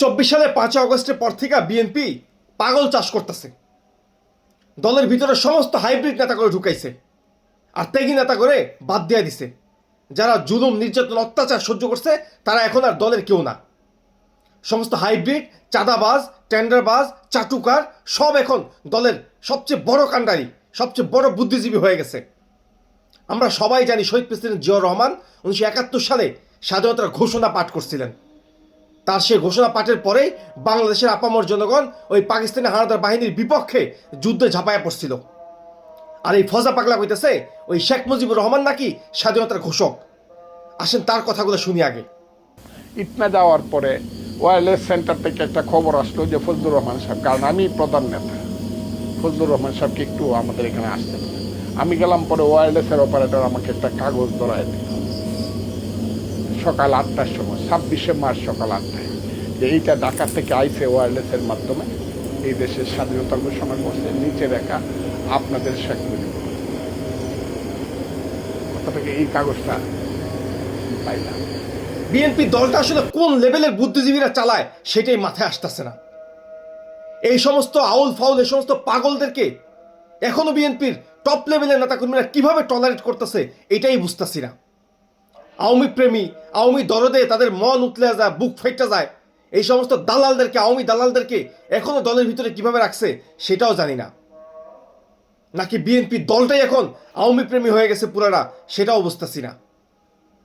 চব্বিশ সালে পাঁচই অগস্টের পর থেকে বিএনপি পাগল চাষ করতেছে। দলের ভিতরে সমস্ত হাইব্রিড নেতা করে ঢুকাইছে। আর ত্যাগী নেতা করে বাদ দিয়ে দিছে। যারা জুলুম, নির্যাতন, অত্যাচার সহ্য করছে, তারা এখন আর দলের কেউ না। সমস্ত হাইব্রিড চাঁদাবাজ টেন্ডারবাজ চাটুকার, সব এখন দলের সবচেয়ে বড় কাণ্ডারি, সবচেয়ে বড় বুদ্ধিজীবী হয়ে গেছে। আমরা সবাই জানি শহীদ প্রেসিডেন্ট জিয়াউর রহমান উনিশশো একাত্তর সালে স্বাধীনতার ঘোষণা পাঠ করছিলেন। তার সেই ঘোষণা পাঠের পরেই বাংলাদেশের আপামর জনগণ ওই পাকিস্তানি হানাদার বাহিনীর বিপক্ষে যুদ্ধে ঝাঁপায়া পড়ছিল। আর এই ফজা পাগলা কইতেছে, ওই শেখ মুজিবুর রহমান নাকি স্বাধীনতার ঘোষক। আসেন তার কথাগুলো শুনি আগে। ইটনা যাওয়ার পরে ওয়্যারলেস সেন্টার থেকে একটা খবর আসলো যে ফজলুর রহমান সাহেব, কারণ আমি প্রধান নেতা। ফজলুর রহমান সাহেবকে একটু আমাদের এখানে আসতে আমি গেলাম পরে ওয়্যারলেসের অপারেটর আমাকে একটা কাগজ ধরায় দিল। সকাল আটটার সময়, ছাব্বিশে মার্চ সকাল আটটায়। যে এইটা ঢাকা থেকে আইসে ওয়্যারলেসের মাধ্যমে এই দেশের স্বাধীনতা ঘোষণা করছে, নিচে রেখা আপনাদের শেখ মুজিবুর থেকে এই কাগজটা পাইলাম। বিএনপি দলটা আসলে কোন লেভেলের বুদ্ধিজীবীরা চালায় সেটাই মাথায় আসতেছে না। এই সমস্ত আউল ফাউল, এই সমস্ত পাগলদেরকে এখনও বিএনপির টপ লেভেলের নেতাকর্মীরা কীভাবে টলারেট করতেছে, এটাই বুঝতেছি না। আওয়ামী প্রেমী, আওয়ামী দরদে তাদের মন উতলে যায়, বুক ফেটে যায়। এই সমস্ত দালালদেরকে, আওয়ামী দালালদেরকে এখনও দলের ভিতরে কীভাবে রাখছে সেটাও জানি না। নাকি বিএনপি দলটাই এখন আওয়ামী প্রেমী হয়ে গেছে পুরারা, সেটাও বুঝতেছি না।